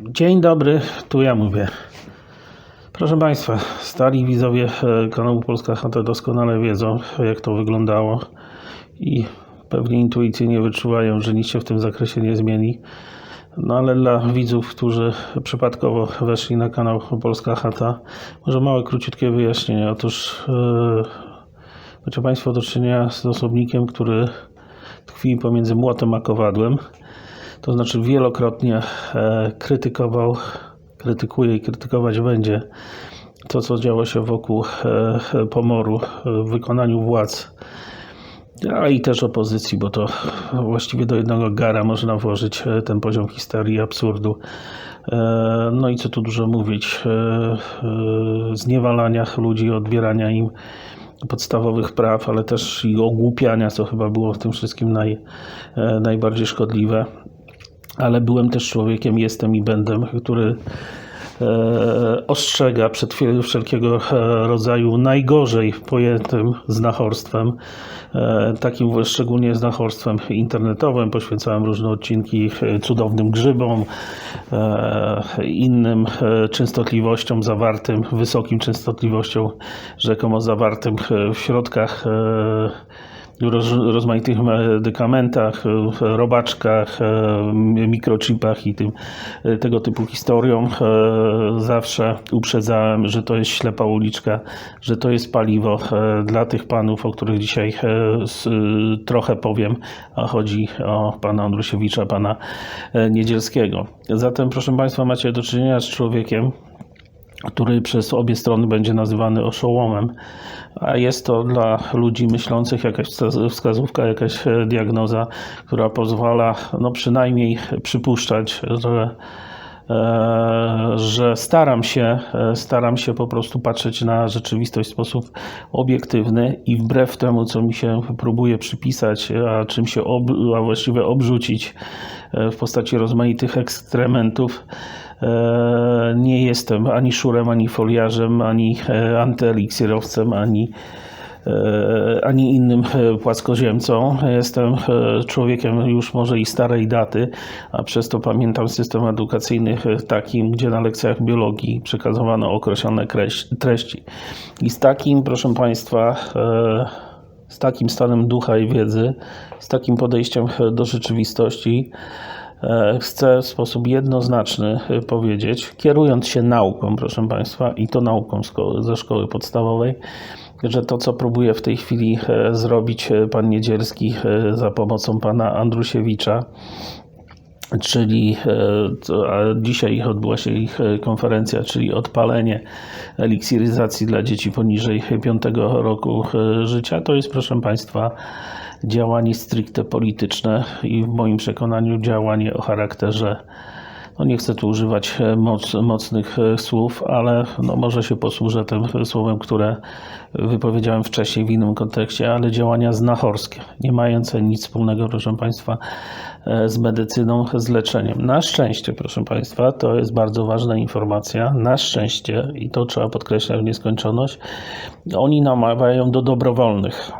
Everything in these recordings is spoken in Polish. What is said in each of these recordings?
Dzień dobry, tu ja mówię. Proszę Państwa, stali widzowie e, kanału Polska Chata doskonale wiedzą, jak to wyglądało i pewnie intuicyjnie wyczuwają, że nic się w tym zakresie nie zmieni. No ale dla widzów, którzy przypadkowo weszli na kanał Polska Chata, może małe, króciutkie wyjaśnienie. Otóż e, macie Państwo do czynienia z osobnikiem, który tkwi pomiędzy młotem a kowadłem. To znaczy wielokrotnie e, krytykował, krytykuje i krytykować będzie to, co działo się wokół e, pomoru e, w wykonaniu władz, a i też opozycji, bo to właściwie do jednego gara można włożyć ten poziom histerii i absurdu. No i co tu dużo mówić, zniewalania ludzi, odbierania im podstawowych praw, ale też i ogłupiania, co chyba było w tym wszystkim naj, najbardziej szkodliwe ale byłem też człowiekiem, jestem i będę, który e, ostrzega przed wszel- wszelkiego e, rodzaju najgorzej pojętym znachorstwem, e, takim szczególnie znachorstwem internetowym. Poświęcałem różne odcinki cudownym grzybom, innym częstotliwościom zawartym, wysokim częstotliwością rzekomo zawartym w środkach roz, rozmaitych medykamentach, robaczkach, e, mikrochipach i tym, e, tego typu historią. E, Zawsze uprzedzałem, że to jest ślepa uliczka, że to jest paliwo dla tych panów, o których dzisiaj trochę powiem, a chodzi o pana Andrusiewicza, pana Niedzielskiego. Zatem, proszę Państwa, macie do czynienia z człowiekiem, który przez obie strony będzie nazywany oszołomem, a jest to dla ludzi myślących jakaś wskaz- wskazówka, jakaś e, diagnoza, która pozwala no przynajmniej przypuszczać, że, e, że staram się, e, staram się po prostu patrzeć na rzeczywistość w sposób obiektywny i wbrew temu, co mi się próbuje przypisać, a czym się ob, a właściwie obrzucić w postaci rozmaitych ekstrementów, nie jestem ani szurem, ani foliarzem, ani e, antyeliksirowcem, ani, e, ani innym e, płaskoziemcą. Jestem e, człowiekiem już może i starej daty, a przez to pamiętam system edukacyjny e, takim, gdzie na lekcjach biologii przekazywano określone kreś- treści. I z takim, proszę Państwa, e, z takim stanem ducha i wiedzy, z takim podejściem e, do rzeczywistości, E, Chcę w sposób jednoznaczny e, powiedzieć, kierując się nauką, proszę Państwa, i to nauką ze szkoły podstawowej, że to, co próbuje w tej chwili e, zrobić e, pan Niedzielski e, za pomocą pana Andrusiewicza, czyli e, dzisiaj odbyła się ich e, konferencja, czyli odpalenie eliksiryzacji dla dzieci poniżej 5 roku e, życia, to jest, proszę Państwa, działanie stricte polityczne i w moim przekonaniu działanie o charakterze no nie chcę tu używać e, moc, mocnych e, słów, ale no może się posłużę tym słowem, które wypowiedziałem wcześniej w innym kontekście, ale działania znachorskie, nie mające nic wspólnego, proszę Państwa, e, z medycyną, z leczeniem. Na szczęście, proszę Państwa, to jest bardzo ważna informacja, na szczęście, i to trzeba podkreślać w nieskończoność, oni namawiają do dobrowolnych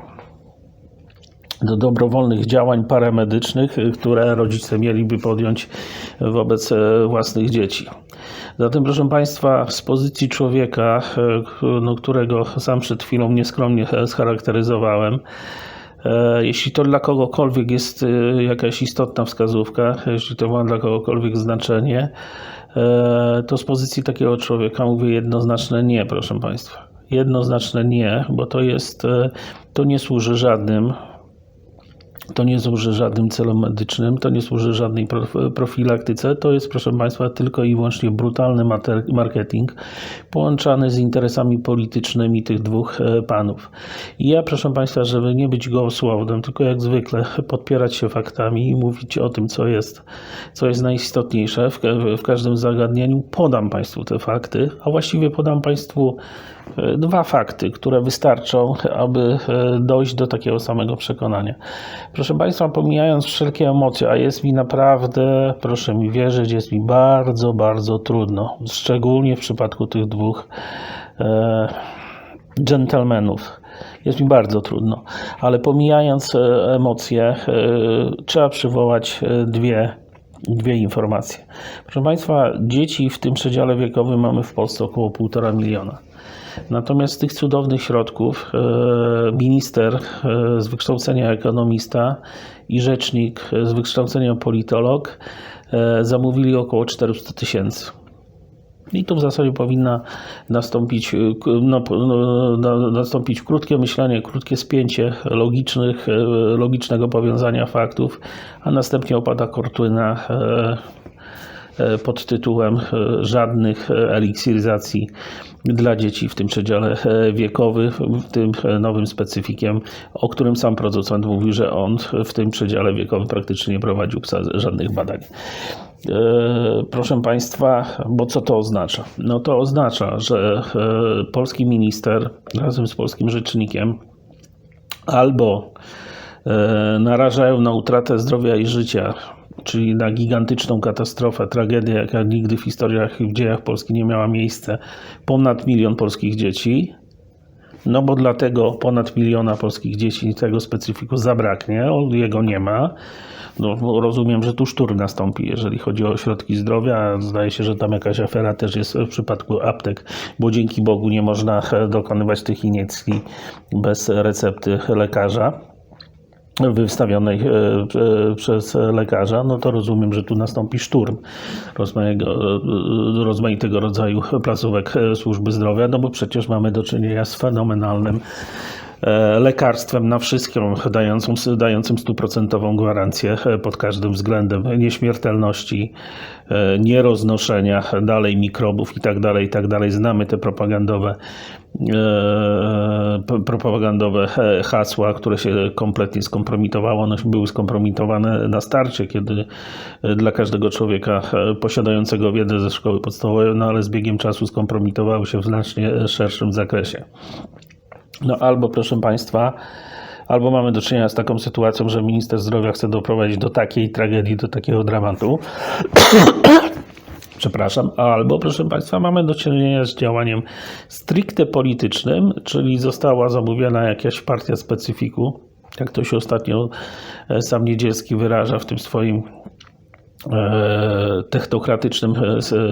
do dobrowolnych działań paramedycznych, y, które rodzice mieliby podjąć wobec e, własnych dzieci. Zatem, proszę Państwa, z pozycji człowieka, e, no, którego sam przed chwilą nieskromnie scharakteryzowałem, e, jeśli to dla kogokolwiek jest e, jakaś istotna wskazówka, jeśli to ma dla kogokolwiek znaczenie, to z pozycji takiego człowieka mówię jednoznaczne nie, proszę Państwa. Jednoznaczne nie, bo to jest, to nie służy żadnym to nie służy żadnym celom medycznym, to nie służy żadnej prof- profilaktyce. To jest, proszę Państwa, tylko i wyłącznie brutalny marketing połączany z interesami politycznymi tych dwóch e, panów. I ja, proszę Państwa, żeby nie być gołosłownym, tylko jak zwykle podpierać się faktami i mówić o tym, co jest, co jest najistotniejsze w, w każdym zagadnieniu, podam Państwu te fakty, a właściwie podam Państwu dwa fakty, które wystarczą, aby e, dojść do takiego samego przekonania. Proszę Państwa, pomijając wszelkie emocje, a jest mi naprawdę, proszę mi wierzyć, jest mi bardzo, bardzo trudno, szczególnie w przypadku tych dwóch e, dżentelmenów. Jest mi bardzo trudno, ale pomijając e, emocje, e, trzeba przywołać e, dwie dwie informacje. Proszę Państwa, dzieci w tym przedziale wiekowym mamy w Polsce około 1,5 miliona. Natomiast tych cudownych środków e, minister e, z wykształcenia ekonomista i rzecznik z wykształcenia politolog e, zamówili około 400 tysięcy. I tu w zasadzie powinna nastąpić, no, no, na- nastąpić krótkie myślenie, krótkie spięcie logicznych, e, logicznego powiązania faktów, a następnie opada kortyna e, e, pod tytułem e, żadnych e, eliksiryzacji dla dzieci w tym przedziale e, wiekowym, w tym e, nowym specyfikiem, o którym sam producent mówi, że on w tym przedziale wiekowym praktycznie nie prowadził żadnych badań. E, Proszę Państwa, bo co to oznacza? No to oznacza, że e, polski minister razem z polskim rzecznikiem albo e, narażają na utratę zdrowia i życia, czyli na gigantyczną katastrofę, tragedię, jaka nigdy w historiach i w dziejach Polski nie miała miejsca, ponad milion polskich dzieci. No bo dlatego ponad miliona polskich dzieci tego specyfiku zabraknie, jego nie ma. No, rozumiem, że tu sztur nastąpi, jeżeli chodzi o ośrodki zdrowia. Zdaje się, że tam jakaś afera też jest w przypadku aptek, bo dzięki Bogu nie można dokonywać tych iniekcji bez recepty lekarza wystawionej e, e, przez lekarza, no to rozumiem, że tu nastąpi szturm rozmaitego, e, rozmaitego rodzaju placówek służby zdrowia, no bo przecież mamy do czynienia z fenomenalnym lekarstwem na wszystko, dającym, dającym stuprocentową gwarancję e, pod każdym względem nieśmiertelności, e, nieroznoszenia dalej mikrobów i tak dalej, i tak. Znamy te propagandowe e, propagandowe e, hasła, które się kompletnie skompromitowało. One były skompromitowane na starcie, kiedy e, dla każdego człowieka e, posiadającego wiedzę ze szkoły podstawowej, no ale z biegiem czasu skompromitowały się w znacznie szerszym zakresie. No albo, proszę Państwa, albo mamy do czynienia z taką sytuacją, że minister zdrowia chce doprowadzić do takiej tragedii, do takiego dramatu, przepraszam, albo, proszę Państwa, mamy do czynienia z działaniem stricte politycznym, czyli została zamówiona jakaś partia specyfiku, jak to się ostatnio e, sam Niedzielski wyraża w tym swoim e, technokratycznym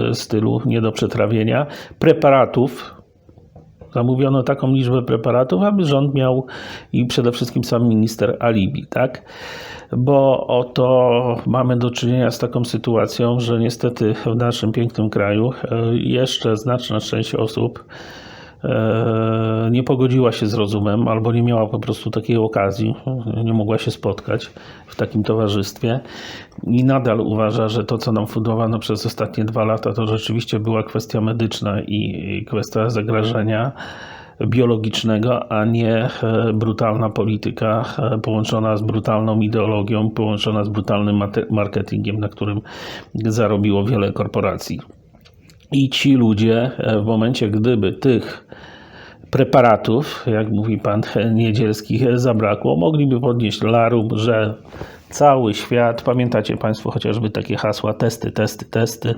e, stylu, nie do przetrawienia, preparatów, Zamówiono taką liczbę preparatów, aby rząd miał i przede wszystkim sam minister alibi, tak? Bo oto mamy do czynienia z taką sytuacją, że niestety w naszym pięknym kraju e, jeszcze znaczna część osób nie pogodziła się z rozumem albo nie miała po prostu takiej okazji, nie mogła się spotkać w takim towarzystwie i nadal uważa, że to, co nam fundowano przez ostatnie dwa lata, to rzeczywiście była kwestia medyczna i kwestia zagrożenia biologicznego, a nie e, brutalna polityka e, połączona z brutalną ideologią, połączona z brutalnym marketingiem, na którym zarobiło wiele korporacji. I ci ludzie e, w momencie, gdyby tych preparatów, jak mówi pan Niedzielski, zabrakło, mogliby podnieść larum, że cały świat, pamiętacie państwo chociażby takie hasła testy, testy, testy, e,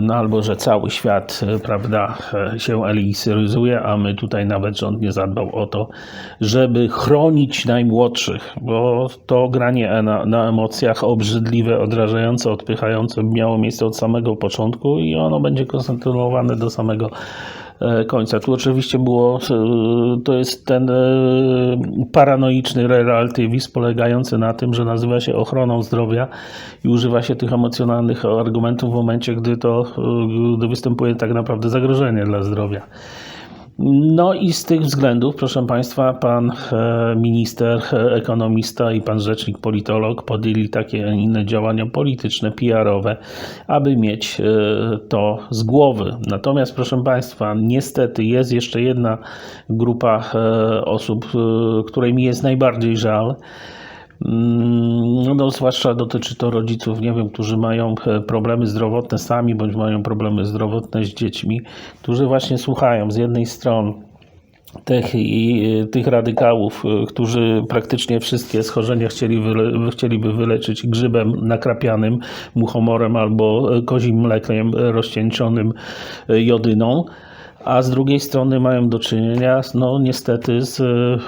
no albo, że cały świat, e, prawda, e, się eliksiruje, a my tutaj nawet rząd nie zadbał o to, żeby chronić najmłodszych, bo to granie na, na emocjach obrzydliwe, odrażające, odpychające miało miejsce od samego początku i ono będzie kontynuowane do samego e, końca. Tu oczywiście było, e, to jest ten e, paranoiczny relatywizm polegający na tym, że nazywa się ochroną zdrowia i używa się tych emocjonalnych argumentów w momencie, gdy to, e, gdy występuje tak naprawdę zagrożenie dla zdrowia. No i z tych względów, proszę Państwa, pan e, minister, e, ekonomista i pan rzecznik politolog podjęli takie, inne działania polityczne, PR-owe, aby mieć e, to z głowy. Natomiast, proszę Państwa, niestety jest jeszcze jedna grupa osób, której mi jest najbardziej żal. Mm, No, zwłaszcza dotyczy to rodziców, nie wiem, którzy mają e, problemy zdrowotne sami, bądź mają problemy zdrowotne z dziećmi, którzy właśnie słuchają z jednej strony tych, i, e, tych radykałów, e, którzy praktycznie wszystkie schorzenia chcieli wyle, chcieliby wyleczyć grzybem nakrapianym, muchomorem albo kozim mlekiem rozcieńczonym jodyną. A z drugiej strony mają do czynienia, no niestety, z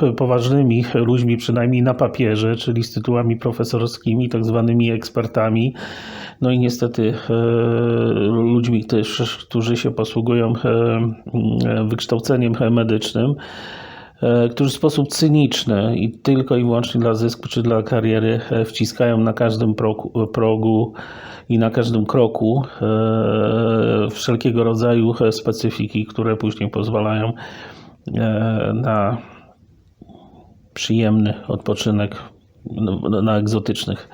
e, poważnymi ludźmi, przynajmniej na papierze, czyli z tytułami profesorskimi, tak zwanymi ekspertami. No i niestety e, ludźmi też, którzy się posługują e, wykształceniem medycznym, którzy w sposób cyniczny i tylko i wyłącznie dla zysku czy dla kariery wciskają na każdym progu, progu i na każdym kroku e, wszelkiego rodzaju specyfiki, które później pozwalają e, na przyjemny odpoczynek na egzotycznych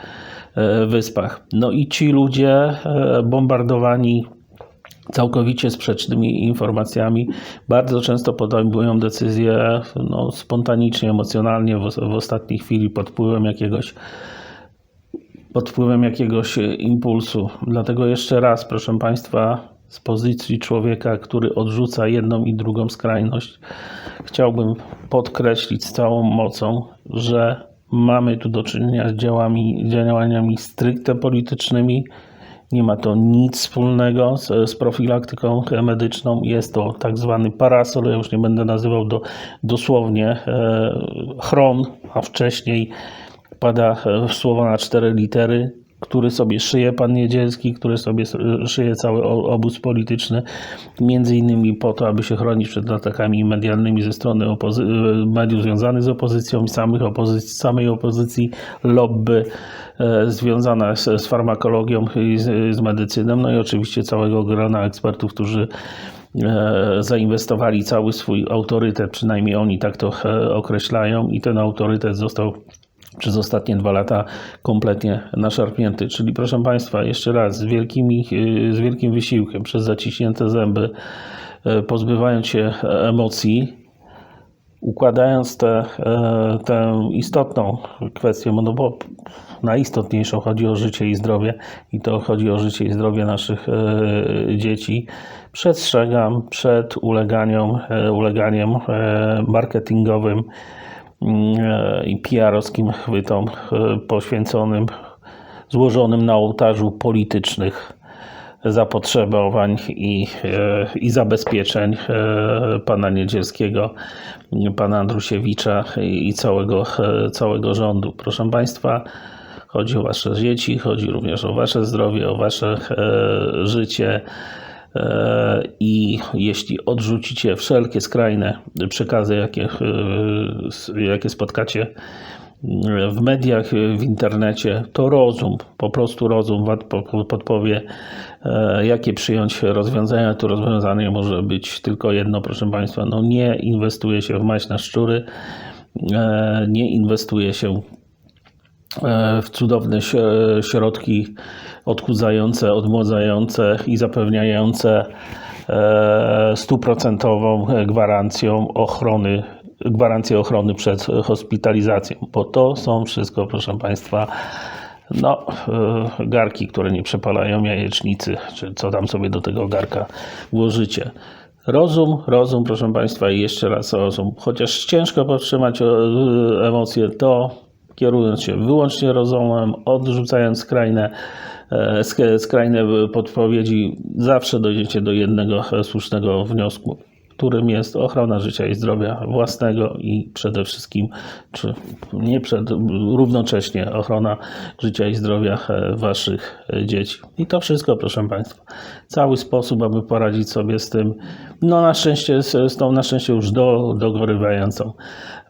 e, wyspach. No i ci ludzie bombardowani całkowicie sprzecznymi informacjami, bardzo często podejmują decyzje no, spontanicznie, emocjonalnie, w, w ostatniej chwili pod wpływem jakiegoś pod wpływem jakiegoś impulsu. Dlatego jeszcze raz, proszę Państwa, z pozycji człowieka, który odrzuca jedną i drugą skrajność, chciałbym podkreślić z całą mocą, że mamy tu do czynienia z działami, działaniami stricte politycznymi. Nie ma to nic wspólnego z, z profilaktyką medyczną. Jest to tak zwany parasol, ja już nie będę nazywał do, dosłownie e, chron, a wcześniej pada e, słowo na cztery litery, który sobie szyje pan Niedzielski, który sobie szyje cały obóz polityczny, między innymi po to, aby się chronić przed atakami medialnymi ze strony opozy- mediów związanych z opozycją, samych opozycji, samej opozycji, lobby e, związana z, z farmakologią i z, z medycyną, no i oczywiście całego grona ekspertów, którzy e, zainwestowali cały swój autorytet, przynajmniej oni tak to e, określają, i ten autorytet został przez ostatnie dwa lata kompletnie naszarpnięty. Czyli proszę Państwa, jeszcze raz, z, wielkimi, z wielkim wysiłkiem, przez zaciśnięte zęby, e, pozbywając się emocji, układając tę tę istotną kwestię, no bo najistotniejszą chodzi o życie i zdrowie i to chodzi o życie i zdrowie naszych e, dzieci, przestrzegam przed uleganiem, e, uleganiem marketingowym i PR-owskim chwytom e, poświęconym, złożonym na ołtarzu politycznych zapotrzebowań i, e, i zabezpieczeń e, pana Niedzielskiego, pana Andrusiewicza i całego, całego rządu. Proszę Państwa, chodzi o Wasze dzieci, chodzi również o Wasze zdrowie, o Wasze życie. E, i jeśli odrzucicie wszelkie skrajne przekazy, jakie, e, jakie spotkacie w mediach, w internecie, to rozum, po prostu rozum podpowie, e, jakie przyjąć rozwiązania. To rozwiązanie może być tylko jedno, proszę Państwa, no nie inwestuje się w maść na szczury, nie inwestuje się w cudowne środki odchudzające, odmłodzające i zapewniające e, stuprocentową gwarancją ochrony, gwarancję ochrony przed hospitalizacją, bo to są wszystko, proszę Państwa, no, e, garki, które nie przepalają jajecznicy, czy co tam sobie do tego garka włożycie. Rozum, rozum, proszę Państwa, i jeszcze raz rozum. Chociaż ciężko powstrzymać e, emocje, to kierując się wyłącznie rozumem, odrzucając skrajne E, skrajne podpowiedzi, zawsze dojdziecie do jednego słusznego wniosku, którym jest ochrona życia i zdrowia własnego i przede wszystkim, czy nie przed, równocześnie ochrona życia i zdrowia e, waszych dzieci. I to wszystko, proszę Państwa. Cały sposób, aby poradzić sobie z tym, no na szczęście, z, z tą na szczęście już do, dogorywającą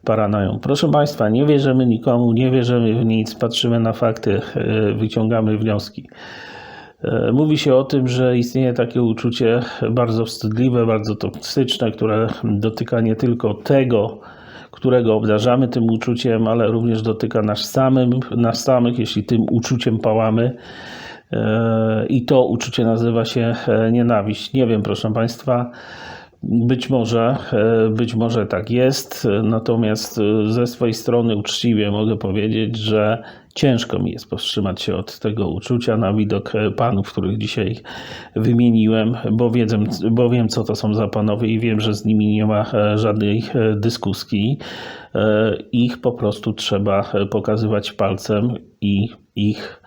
paranoją. Proszę Państwa, nie wierzymy nikomu, nie wierzymy w nic, patrzymy na fakty, e, wyciągamy wnioski. E, mówi się o tym, że istnieje takie uczucie bardzo wstydliwe, bardzo toksyczne, które dotyka nie tylko tego, którego obdarzamy tym uczuciem, ale również dotyka nas, samym, nas samych, jeśli tym uczuciem pałamy. E, I to uczucie nazywa się nienawiść. Nie wiem, proszę Państwa. Być może, e, być może tak jest, natomiast e, ze swojej strony uczciwie mogę powiedzieć, że ciężko mi jest powstrzymać się od tego uczucia na widok e, panów, których dzisiaj wymieniłem, bo, wiedzę, bo wiem, co to są za panowie i wiem, że z nimi nie ma żadnej dyskusji. Ich po prostu trzeba pokazywać palcem i ich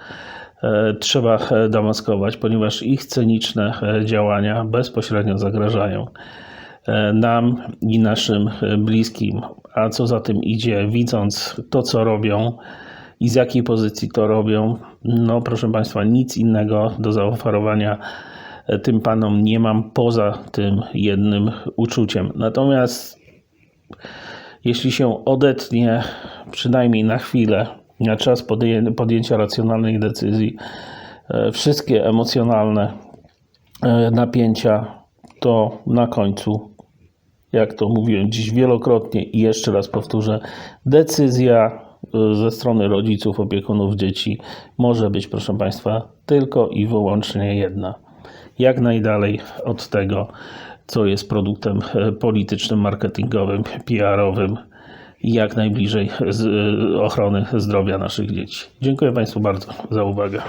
trzeba damaskować, ponieważ ich cyniczne działania bezpośrednio zagrażają e, nam i naszym e, bliskim. A co za tym idzie, widząc to, co robią i z jakiej pozycji to robią, no proszę Państwa, nic innego do zaoferowania e, tym panom nie mam poza tym jednym uczuciem. Natomiast jeśli się odetnie przynajmniej na chwilę, na czas podję- podjęcia racjonalnej decyzji, e, wszystkie emocjonalne e, napięcia, to na końcu, jak to mówiłem dziś wielokrotnie i jeszcze raz powtórzę, decyzja e, ze strony rodziców, opiekunów dzieci może być, proszę Państwa, tylko i wyłącznie jedna. Jak najdalej od tego, co jest produktem politycznym, marketingowym, PR-owym jak najbliżej e, ochrony zdrowia naszych dzieci. Dziękuję Państwu bardzo za uwagę.